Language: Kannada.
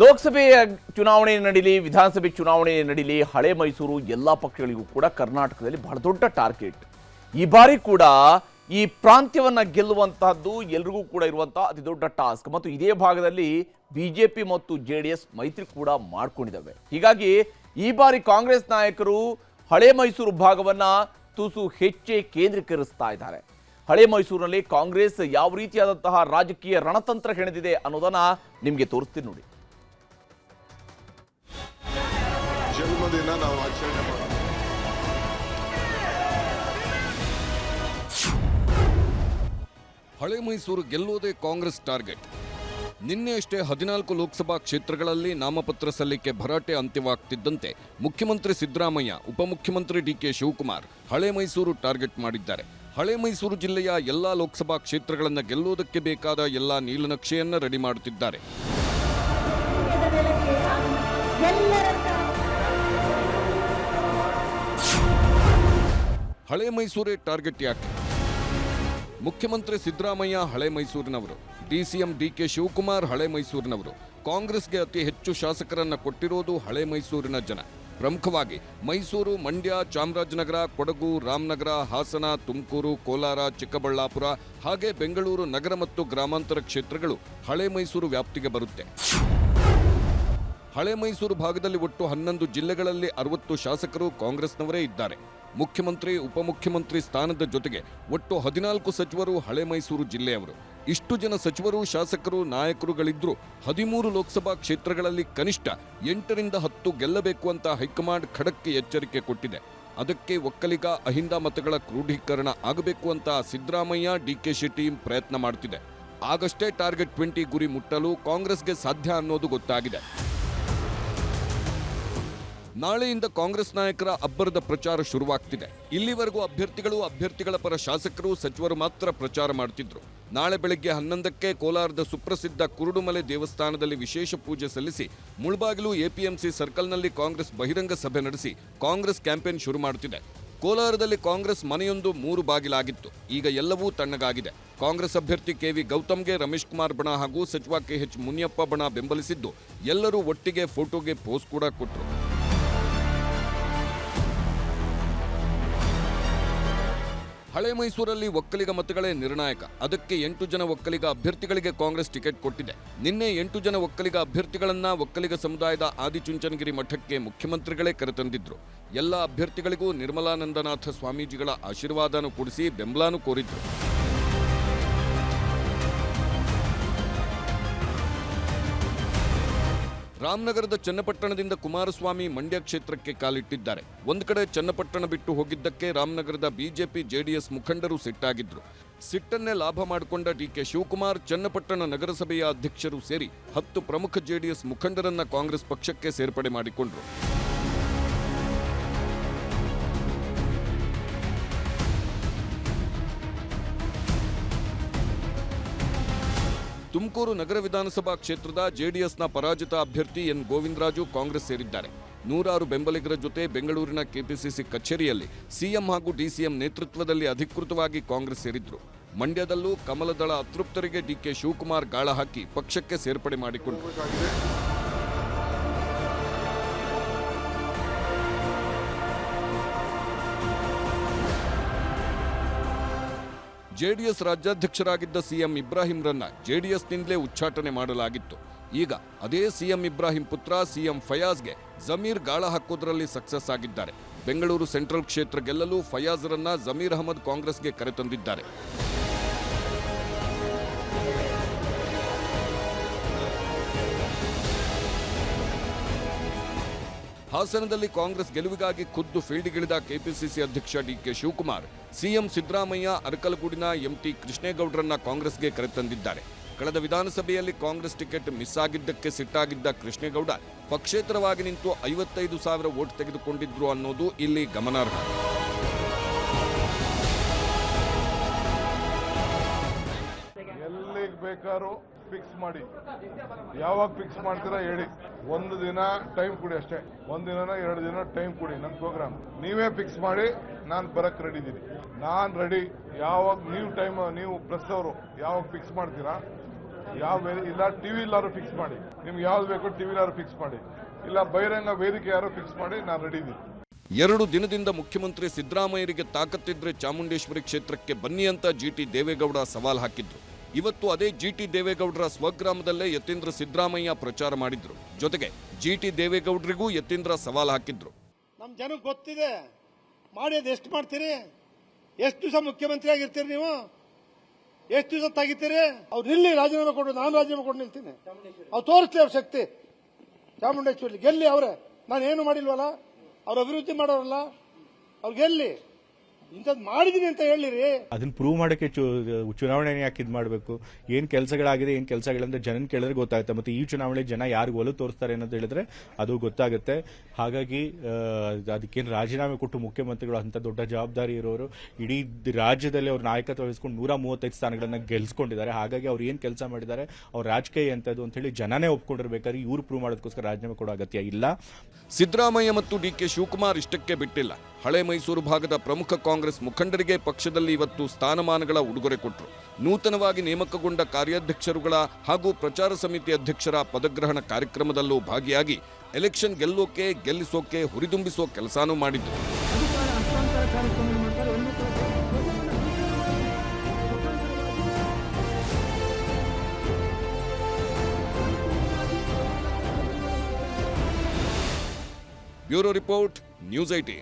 ಲೋಕಸಭೆಯ ಚುನಾವಣೆ ನಡೀಲಿ, ವಿಧಾನಸಭೆ ಚುನಾವಣೆ ನಡೀಲಿ, ಹಳೆ ಮೈಸೂರು, ಎಲ್ಲ ಪಕ್ಷಗಳಿಗೂ ಕೂಡ ಕರ್ನಾಟಕದಲ್ಲಿ ಬಹಳ ದೊಡ್ಡ ಟಾರ್ಗೆಟ್. ಈ ಬಾರಿ ಕೂಡ ಈ ಪ್ರಾಂತ್ಯವನ್ನ ಗೆಲ್ಲುವಂತಹದ್ದು ಎಲ್ರಿಗೂ ಕೂಡ ಇರುವಂತಹ ಅತಿ ದೊಡ್ಡ ಟಾಸ್ಕ್. ಮತ್ತು ಇದೇ ಭಾಗದಲ್ಲಿ ಬಿಜೆಪಿ ಮತ್ತು ಜೆ ಡಿ ಎಸ್ ಮೈತ್ರಿ ಕೂಡ ಮಾಡ್ಕೊಂಡಿದ್ದಾವೆ. ಹೀಗಾಗಿ ಈ ಬಾರಿ ಕಾಂಗ್ರೆಸ್ ನಾಯಕರು ಹಳೆ ಮೈಸೂರು ಭಾಗವನ್ನ ತುಸು ಹೆಚ್ಚೇ ಕೇಂದ್ರೀಕರಿಸ್ತಾ ಇದ್ದಾರೆ. ಹಳೆ ಮೈಸೂರಿನಲ್ಲಿ ಕಾಂಗ್ರೆಸ್ ಯಾವ ರೀತಿಯಾದಂತಹ ರಾಜಕೀಯ ರಣತಂತ್ರ ಹೆಣೆದಿದೆ ಅನ್ನೋದನ್ನ ನಿಮಗೆ ತೋರಿಸ್ತೀನಿ ನೋಡಿ. ನಾವು ಹಳೆ ಮೈಸೂರು ಗೆಲ್ಲುವುದೇ ಕಾಂಗ್ರೆಸ್ ಟಾರ್ಗೆಟ್. ನಿನ್ನೆಯಷ್ಟೇ ಹದಿನಾಲ್ಕು ಲೋಕಸಭಾ ಕ್ಷೇತ್ರಗಳಲ್ಲಿ ನಾಮಪತ್ರ ಸಲ್ಲಿಕೆ ಭರಾಟೆ ಅಂತ್ಯವಾಗ್ತಿದ್ದಂತೆ ಮುಖ್ಯಮಂತ್ರಿ ಸಿದ್ದರಾಮಯ್ಯ, ಉಪಮುಖ್ಯಮಂತ್ರಿ ಡಿಕೆ ಶಿವಕುಮಾರ್ ಹಳೆ ಮೈಸೂರು ಟಾರ್ಗೆಟ್ ಮಾಡಿದ್ದಾರೆ. ಹಳೆ ಮೈಸೂರು ಜಿಲ್ಲೆಯ ಎಲ್ಲಾ ಲೋಕಸಭಾ ಕ್ಷೇತ್ರಗಳನ್ನು ಗೆಲ್ಲುವುದಕ್ಕೆ ಬೇಕಾದ ಎಲ್ಲಾ ನೀಲನಕ್ಷೆಯನ್ನ ರೆಡಿ ಮಾಡುತ್ತಿದ್ದಾರೆ ಹಳೆ ಮೈಸೂರೇ ಟಾರ್ಗೆಟ್ ಯಾಕೆ? ಮುಖ್ಯಮಂತ್ರಿ ಸಿದ್ದರಾಮಯ್ಯ ಹಳೆ ಮೈಸೂರಿನವರು, ಡಿಸಿಎಂ ಡಿಕೆ ಶಿವಕುಮಾರ್ ಹಳೆ ಮೈಸೂರಿನವರು, ಕಾಂಗ್ರೆಸ್ಗೆ ಅತಿ ಹೆಚ್ಚು ಶಾಸಕರನ್ನು ಕೊಟ್ಟಿರೋದು ಹಳೆ ಮೈಸೂರಿನ ಜನ. ಪ್ರಮುಖವಾಗಿ ಮೈಸೂರು, ಮಂಡ್ಯ, ಚಾಮರಾಜನಗರ, ಕೊಡಗು, ರಾಮನಗರ, ಹಾಸನ, ತುಮಕೂರು, ಕೋಲಾರ, ಚಿಕ್ಕಬಳ್ಳಾಪುರ, ಹಾಗೆ ಬೆಂಗಳೂರು ನಗರ ಮತ್ತು ಗ್ರಾಮಾಂತರ ಕ್ಷೇತ್ರಗಳು ಹಳೆ ಮೈಸೂರು ವ್ಯಾಪ್ತಿಗೆ ಬರುತ್ತೆ. ಹಳೆ ಮೈಸೂರು ಭಾಗದಲ್ಲಿ ಒಟ್ಟು ಹನ್ನೊಂದು ಜಿಲ್ಲೆಗಳಲ್ಲಿ ಅರವತ್ತು ಶಾಸಕರು ಕಾಂಗ್ರೆಸ್ನವರೇ ಇದ್ದಾರೆ. ಮುಖ್ಯಮಂತ್ರಿ, ಉಪಮುಖ್ಯಮಂತ್ರಿ ಸ್ಥಾನದ ಜೊತೆಗೆ ಒಟ್ಟು ಹದಿನಾಲ್ಕು ಸಚಿವರು ಹಳೆ ಮೈಸೂರು ಜಿಲ್ಲೆಯವರು. ಇಷ್ಟು ಜನ ಸಚಿವರು, ಶಾಸಕರು, ನಾಯಕರುಗಳಿದ್ರು ಹದಿಮೂರು ಲೋಕಸಭಾ ಕ್ಷೇತ್ರಗಳಲ್ಲಿ ಕನಿಷ್ಠ ಎಂಟರಿಂದ ಹತ್ತು ಗೆಲ್ಲಬೇಕು ಅಂತ ಹೈಕಮಾಂಡ್ ಖಡಕ್ಕೆ ಎಚ್ಚರಿಕೆ ಕೊಟ್ಟಿದೆ. ಅದಕ್ಕೆ ಒಕ್ಕಲಿಗ, ಅಹಿಂದ ಮತಗಳ ಕ್ರೋಢೀಕರಣ ಆಗಬೇಕು ಅಂತ ಸಿದ್ದರಾಮಯ್ಯ ಡಿಕೆಶಿ ಶೆಟ್ಟಿ ಪ್ರಯತ್ನ ಮಾಡ್ತಿದೆ. ಆಗಷ್ಟೇ ಟಾರ್ಗೆಟ್ ಟ್ವೆಂಟಿ ಗುರಿ ಮುಟ್ಟಲು ಕಾಂಗ್ರೆಸ್ಗೆ ಸಾಧ್ಯ ಅನ್ನೋದು ಗೊತ್ತಾಗಿದೆ. ನಾಳೆಯಿಂದ ಕಾಂಗ್ರೆಸ್ ನಾಯಕರ ಅಬ್ಬರದ ಪ್ರಚಾರ ಶುರುವಾಗ್ತಿದೆ. ಇಲ್ಲಿವರೆಗೂ ಅಭ್ಯರ್ಥಿಗಳು, ಅಭ್ಯರ್ಥಿಗಳ ಪರ ಶಾಸಕರು, ಸಚಿವರು ಮಾತ್ರ ಪ್ರಚಾರ ಮಾಡ್ತಿದ್ರು. ನಾಳೆ ಬೆಳಗ್ಗೆ ಹನ್ನೊಂದಕ್ಕೆ ಕೋಲಾರದ ಸುಪ್ರಸಿದ್ಧ ಕುರುಡುಮಲೆ ದೇವಸ್ಥಾನದಲ್ಲಿ ವಿಶೇಷ ಪೂಜೆ ಸಲ್ಲಿಸಿ, ಮುಳ್ಬಾಗಿಲು ಎಪಿಎಂಸಿ ಸರ್ಕಲ್ನಲ್ಲಿ ಕಾಂಗ್ರೆಸ್ ಬಹಿರಂಗ ಸಭೆ ನಡೆಸಿ, ಕಾಂಗ್ರೆಸ್ ಕ್ಯಾಂಪೇನ್ ಶುರು ಮಾಡುತ್ತಿದೆ ಕೋಲಾರದಲ್ಲಿ ಕಾಂಗ್ರೆಸ್ ಮನೆಯೊಂದು ಮೂರು ಬಾಗಿಲಾಗಿತ್ತು. ಈಗ ಎಲ್ಲವೂ ತಣ್ಣಗಾಗಿದೆ. ಕಾಂಗ್ರೆಸ್ ಅಭ್ಯರ್ಥಿ ಕೆವಿ ಗೌತಮ್ಗೆ ರಮೇಶ್ ಕುಮಾರ್ ಬಣ ಹಾಗೂ ಸಚಿವ ಕೆಎಚ್ ಮುನಿಯಪ್ಪ ಬಣ ಬೆಂಬಲಿಸಿದ್ದು, ಎಲ್ಲರೂ ಒಟ್ಟಿಗೆ ಫೋಟೋಗೆ ಪೋಸ್ ಕೂಡ ಕೊಟ್ಟರು ಹಳೆ ಮೈಸೂರಲ್ಲಿ ಒಕ್ಕಲಿಗ ಮತಗಳೇ ನಿರ್ಣಾಯಕ. ಅದಕ್ಕೆ ಎಂಟು ಜನ ಒಕ್ಕಲಿಗ ಅಭ್ಯರ್ಥಿಗಳಿಗೆ ಕಾಂಗ್ರೆಸ್ ಟಿಕೆಟ್ ಕೊಟ್ಟಿದೆ. ನಿನ್ನೆ ಎಂಟು ಜನ ಒಕ್ಕಲಿಗ ಅಭ್ಯರ್ಥಿಗಳನ್ನ ಒಕ್ಕಲಿಗ ಸಮುದಾಯದ ಆದಿಚುಂಚನಗಿರಿ ಮಠಕ್ಕೆ ಮುಖ್ಯಮಂತ್ರಿಗಳೇ ಕರೆತಂದಿದ್ರು. ಎಲ್ಲ ಅಭ್ಯರ್ಥಿಗಳಿಗೂ ನಿರ್ಮಲಾನಂದನಾಥ ಸ್ವಾಮೀಜಿಗಳ ಆಶೀರ್ವಾದನೂ ಕೊಡಿಸಿ ಬೆಂಬಲಾನು ಕೋರಿದ್ರು. ರಾಮನಗರದ ಚನ್ನಪಟ್ಟಣದಿಂದ ಕುಮಾರಸ್ವಾಮಿ ಮಂಡ್ಯ ಕ್ಷೇತ್ರಕ್ಕೆ ಕಾಲಿಟ್ಟಿದ್ದಾರೆ. ಒಂದು ಕಡೆ ಚನ್ನಪಟ್ಟಣ ಬಿಟ್ಟು ಹೋಗಿದ್ದಕ್ಕೆ ರಾಮನಗರದ ಬಿಜೆಪಿ, ಜೆಡಿಎಸ್ ಮುಖಂಡರು ಸಿಟ್ಟಾಗಿದ್ರು. ಸಿಟ್ಟನ್ನೇ ಲಾಭ ಮಾಡಿಕೊಂಡ ಡಿಕೆ ಶಿವಕುಮಾರ್ ಚನ್ನಪಟ್ಟಣ ನಗರಸಭೆಯ ಅಧ್ಯಕ್ಷರು ಸೇರಿ ಹತ್ತು ಪ್ರಮುಖ ಜೆಡಿಎಸ್ ಮುಖಂಡರನ್ನ ಕಾಂಗ್ರೆಸ್ ಪಕ್ಷಕ್ಕೆ ಸೇರ್ಪಡೆ ಮಾಡಿಕೊಂಡ್ರು. ತುಮಕೂರು ನಗರ ವಿಧಾನಸಭಾ ಕ್ಷೇತ್ರದ ಜೆಡಿಎಸ್ನ ಪರಾಜಿತ ಅಭ್ಯರ್ಥಿ ಎನ್. ಗೋವಿಂದರಾಜು ಕಾಂಗ್ರೆಸ್ ಸೇರಿದ್ದಾರೆ. ನೂರಾರು ಬೆಂಬಲಿಗರ ಜೊತೆ ಬೆಂಗಳೂರಿನ ಕೆಪಿಸಿಸಿ ಕಚೇರಿಯಲ್ಲಿ ಸಿಎಂ ಹಾಗೂ ಡಿಸಿಎಂ ನೇತೃತ್ವದಲ್ಲಿ ಅಧಿಕೃತವಾಗಿ ಕಾಂಗ್ರೆಸ್ ಸೇರಿದ್ರು. ಮಂಡ್ಯದಲ್ಲೂ ಕಮಲದಳ ಅತೃಪ್ತರಿಗೆ ಡಿಕೆ ಶಿವಕುಮಾರ್ ಗಾಳ ಹಾಕಿ ಪಕ್ಷಕ್ಕೆ ಸೇರ್ಪಡೆ ಮಾಡಿಕೊಂಡರು. ಜೆಡಿಎಸ್ ರಾಜ್ಯಾಧ್ಯಕ್ಷರಾಗಿದ್ದ ಸಿಎಂ ಇಬ್ರಾಹಿಂರನ್ನ ಜೆಡಿಎಸ್ನಿಂದಲೇ ಉಚ್ಚಾಟನೆ ಮಾಡಲಾಗಿತ್ತು. ಈಗ ಅದೇ ಸಿಎಂ ಇಬ್ರಾಹಿಂ ಪುತ್ರ ಸಿಎಂ ಫಯಾಜ್ಗೆ ಜಮೀರ್ ಗಾಳ ಹಾಕೋದ್ರಲ್ಲಿ ಸಕ್ಸಸ್ ಆಗಿದ್ದಾರೆ. ಬೆಂಗಳೂರು ಸೆಂಟ್ರಲ್ ಕ್ಷೇತ್ರ ಗೆಲ್ಲಲು ಫಯಾಜ್ರನ್ನ ಜಮೀರ್ ಅಹಮದ್ ಕಾಂಗ್ರೆಸ್ಗೆ ಕರೆತಂದಿದ್ದಾರೆ. ಹಾಸನದಲ್ಲಿ ಕಾಂಗ್ರೆಸ್ ಗೆಲುವಿಗಾಗಿ ಖುದ್ದು ಫೀಲ್ಡ್ಗಿಳಿದ ಕೆಪಿಸಿಸಿ ಅಧ್ಯಕ್ಷ ಡಿಕೆ ಶಿವಕುಮಾರ್, ಸಿಎಂ ಸಿದ್ದರಾಮಯ್ಯ, ಅರಕಲಗೂಡಿನ ಎಂಟಿ ಕೃಷ್ಣೇಗೌಡರನ್ನ ಕಾಂಗ್ರೆಸ್ಗೆ ಕರೆತಂದಿದ್ದಾರೆ. ಕಳೆದ ವಿಧಾನಸಭೆಯಲ್ಲಿ ಕಾಂಗ್ರೆಸ್ ಟಿಕೆಟ್ ಮಿಸ್ ಆಗಿದ್ದಕ್ಕೆ ಸಿಟ್ಟಾಗಿದ್ದ ಕೃಷ್ಣೇಗೌಡ ಪಕ್ಷೇತರವಾಗಿ ನಿಂತು ಐವತ್ತೈದು ಸಾವಿರ ವೋಟ್ ತೆಗೆದುಕೊಂಡಿದ್ರು ಅನ್ನೋದು ಇಲ್ಲಿ ಗಮನಾರ್ಹ. ಎಲ್ಲಿಗೆ ಬೇಕಾದ್ರೂ ಫಿಕ್ಸ್ ಮಾಡಿ. ಯಾವಾಗ ಫಿಕ್ಸ್ ಮಾಡ್ತೀರಾ ಹೇಳಿ. ಒಂದು ದಿನ ಟೈಮ್ ಕೊಡಿ ಅಷ್ಟೇ. ಒಂದು ದಿನ ಎರಡು ದಿನ ಟೈಮ್ ಕೊಡಿ ನನ್ನ ಪ್ರೋಗ್ರಾಮ್ ನೀವೇ ಫಿಕ್ಸ್ ಮಾಡಿ, ನಾನು ಬರಕ್ ರೆಡಿ ಇದ್ದೀನಿ ನಾನು ರೆಡಿ ಯಾವಾಗ ನೀವು ಟೈಮ್ ನೀವು ಪ್ರೆಸ್ ಅವರು, ಯಾವಾಗ ಫಿಕ್ಸ್ ಮಾಡ್ತೀರಾ? ಯಾವ ಇಲ್ಲ ಟಿವಿ ಇಲ್ಲಾರು ಫಿಕ್ಸ್ ಮಾಡಿ. ನಿಮ್ಗೆ ಯಾವ್ದು ಬೇಕೋ ಟಿವಿನಾರು ಫಿಕ್ಸ್ ಮಾಡಿ. ಇಲ್ಲ ಬಹಿರಂಗ ವೇದಿಕೆ ಯಾರು ಫಿಕ್ಸ್ ಮಾಡಿ, ನಾನು ರೆಡಿ ಇದ್ದೀನಿ ಎರಡು ದಿನದಿಂದ ಮುಖ್ಯಮಂತ್ರಿ ಸಿದ್ದರಾಮಯ್ಯರಿಗೆ ತಾಕತ್ತಿದ್ರೆ ಚಾಮುಂಡೇಶ್ವರಿ ಕ್ಷೇತ್ರಕ್ಕೆ ಬನ್ನಿ ಅಂತ ಜಿಟಿ ದೇವೇಗೌಡ ಸವಾಲ್ ಹಾಕಿದ್ರು ಇವತ್ತು ಅದೇ ಜಿ ಟಿ ದೇವೇಗೌಡರ ಸ್ವಗ್ರಾಮದಲ್ಲೇ ಯತೀಂದ್ರ ಸಿದ್ದರಾಮಯ್ಯ ಪ್ರಚಾರ ಮಾಡಿದ್ರು. ಜೊತೆಗೆ ಜಿ ಟಿ ದೇವೇಗೌಡರಿಗೂ ಯತೀಂದ್ರ ಸವಾಲ್ ಹಾಕಿದ್ರು. ನಮ್ಮ ಜನಕ್ಕೆ ಗೊತ್ತಿದೆ. ಮಾಡೋದು ಎಷ್ಟು ಮಾಡ್ತೀರಿ? ಎಷ್ಟು ದಿವಸ ಮುಖ್ಯಮಂತ್ರಿ ಆಗಿರ್ತೀರಿ ನೀವು? ಎಷ್ಟು ದಿವಸ ತೆಗಿತೀರಿ? ಅವ್ರು ಇಲ್ಲಿ ರಾಜೀನಾಮೆ ಕೊಡು, ನಾನು ರಾಜೀನಾಮೆ ಕೊಟ್ಟು ನಿಲ್ತೀನಿ. ಅವ್ರು ತೋರಿಸ್ಲಿ ಅವ್ರ ಶಕ್ತಿ. ಚಾಮುಂಡೇಶ್ವರಿ ಗೆಲ್ಲಿ ಅವರೇ. ನಾನು ಏನು ಮಾಡಿಲ್ವಲ್ಲ? ಅವ್ರ ಅಭಿವೃದ್ಧಿ ಮಾಡೋರಲ್ಲ? ಅವ್ರು ಗೆಲ್ಲಿ. ಇಂಥದ್ದು ಮಾಡಿದೀನಿ ಅಂತ ಹೇಳಿರಿ. ಅದನ್ನ ಪ್ರೂವ್ ಮಾಡಕ್ಕೆ ಚು ಚುನಾವಣೆ ಯಾಕೆ ಇದು ಮಾಡಬೇಕು? ಏನು ಕೆಲಸಗಳಾಗಿದೆ ಏನು ಕೆಲಸಗಳಂದ್ರೆ ಜನನ್ ಕೇಳಿದ್ರೆ ಗೊತ್ತಾಗುತ್ತೆ. ಮತ್ತೆ ಈ ಚುನಾವಣೆ ಜನ ಯಾರಿಗೆ ಒಲವು ತೋರಿಸ್ತಾರೆ ಅನ್ನೋದು ಹೇಳಿದ್ರೆ ಅದು ಗೊತ್ತಾಗುತ್ತೆ. ಹಾಗಾಗಿ ಅದಕ್ಕೇನು ರಾಜೀನಾಮೆ ಕೊಟ್ಟು ಮುಖ್ಯಮಂತ್ರಿಗಳು ಅಂತ ದೊಡ್ಡ ಜವಾಬ್ದಾರಿ ಇರೋರು ಇಡೀ ರಾಜ್ಯದಲ್ಲಿ ಅವ್ರ ನಾಯಕತ್ವ ವಹಿಸ್ಕೊಂಡು ನೂರ ಮೂವತ್ತೈದು ಸ್ಥಾನಗಳನ್ನ ಗೆಲ್ಸ್ಕೊಂಡಿದ್ದಾರೆ. ಹಾಗಾಗಿ ಅವ್ರು ಏನು ಕೆಲಸ ಮಾಡಿದ್ದಾರೆ ಅವ್ರ ರಾಜಕೀಯ ಎಂಥದ್ದು ಅಂತ ಹೇಳಿ ಜನನೇ ಒಪ್ಕೊಂಡಿರ್ಬೇಕಾದ್ರೆ ಇವ್ರು ಪ್ರೂವ್ ಮಾಡೋದಕ್ಕೋಸ್ಕರ ರಾಜೀನಾಮೆ ಕೊಡೋ ಅಗತ್ಯ ಇಲ್ಲ. ಸಿದ್ದರಾಮಯ್ಯ ಮತ್ತು ಡಿ ಕೆ ಶಿವಕುಮಾರ್ ಇಷ್ಟಕ್ಕೆ ಬಿಟ್ಟಿಲ್ಲ. ಹಳೆ ಮೈಸೂರು ಭಾಗದ ಪ್ರಮುಖ ಕಾಂಗ್ರೆಸ್ ಮುಖಂಡರಿಗೆ ಪಕ್ಷದಲ್ಲಿ ಇವತ್ತು ಸ್ಥಾನಮಾನಗಳ ಉಡುಗೊರೆ ಕೊಟ್ಟರು ನೂತನವಾಗಿ ನೇಮಕಗೊಂಡ ಕಾರ್ಯಾಧ್ಯಕ್ಷರುಗಳ ಹಾಗೂ ಪ್ರಚಾರ ಸಮಿತಿ ಅಧ್ಯಕ್ಷರ ಪದಗ್ರಹಣ ಕಾರ್ಯಕ್ರಮದಲ್ಲೂ ಭಾಗಿಯಾಗಿ ಎಲೆಕ್ಷನ್ ಗೆಲ್ಲೋಕೆ, ಗೆಲ್ಲಿಸೋಕೆ, ಹುರಿದುಂಬಿಸೋ ಕೆಲಸನೂ ಮಾಡಿದ್ರು. Bureau report, news IT.